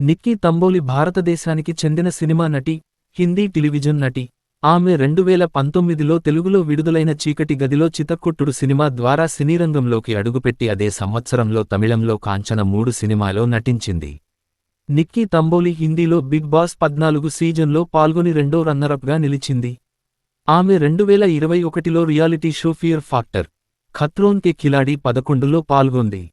నిక్కీ తంబోలి భారతదేశానికి చెందిన సినిమా నటి హిందీ టెలివిజన్ నటి. ఆమె రెండు వేల పంతొమ్మిదిలో తెలుగులో విడుదలైన చీకటి గదిలో చితక్కుట్టుడు సినిమా ద్వారా సినీరంగంలోకి అడుగుపెట్టి అదే సంవత్సరంలో తమిళంలో కాంచన మూడు సినిమాలో నటించింది. నిక్కీ తంబోలి హిందీలో బిగ్ బాస్ పద్నాలుగు సీజన్లో పాల్గొని రెండో రన్నరప్గా నిలిచింది. ఆమె రెండు వేల ఇరవై ఒకటిలో reality show fear factor Khatron Ke Khiladi పదకొండులో పాల్గొంది.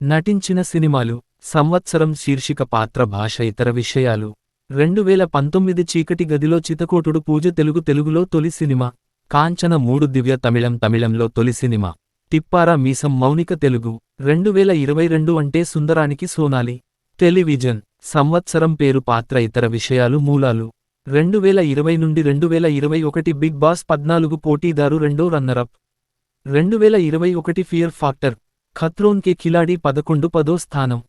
నటించిన సినిమాలు సంవత్సరం శీర్షిక పాత్ర భాష ఇతర విషయాలు. రెండు వేల పంతొమ్మిది చీకటి గదిలో చితకోటుడు పూజ తెలుగు తెలుగులో తొలి సినిమా. కాంచన మూడు దివ్య తమిళం తమిళంలో తొలి సినిమా. తిప్పారా మీసం మౌనిక తెలుగు. రెండు వేల ఇరవై రెండు అంటే సుందరానికి సోనాలి. టెలివిజన్. సంవత్సరం పేరు పాత్ర ఇతర విషయాలు మూలాలు. రెండు వేల ఇరవై నుండి రెండు వేల ఇరవై ఒకటి బిగ్ బాస్ పద్నాలుగు పోటీదారు రెండో రన్నరప్. రెండు వేల ఇరవై ఒకటి ఫియర్ ఫాక్టర్. ఖత్రోన్ కే ఖిలాడి పదకొండు పదో స్థానం.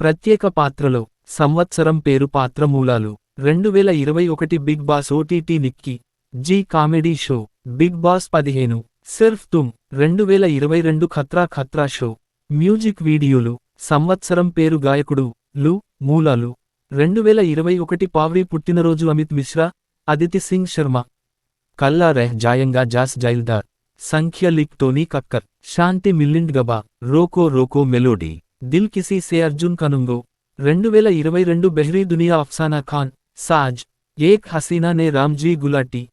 ప్రత్యేక పాత్రలో సంవత్సరం పేరు పాత్ర మూలాలు రెండు వేల ఇరవై ఒకటి Bigg Boss OTT Nikki Zee comedy show Bigg Boss పదిహేను. సిర్ఫ్ తుమ్ రెండు వేల ఇరవై రెండు ఖత్రా ఖత్రా షో. మ్యూజిక్ వీడియోలు సంవత్సరం పేరు గాయకుడు లు మూలాలు. రెండు వేల ఇరవై ఒకటి పావ్రీ పుట్టినరోజు అమిత్ మిశ్రా అదితి సింగ్ శర్మ. కల్లా రెహ్ జాయంగా జాస్ జైల్దార్. సంఖ్య లిక్ టోనీ కక్కర్ శాంతి మిల్లిండ్ గబా రోకో రోకో మెలోడీ. దిల్ కిసీ సే అర్జున్ కనుంగో. రెండు వేల ఇరవై రెండు బెహ్రీ దునియా అఫ్సానా ఖాన్ సాజ్ ఏక్ హసీనా నే రామ్జీ గులాటీ.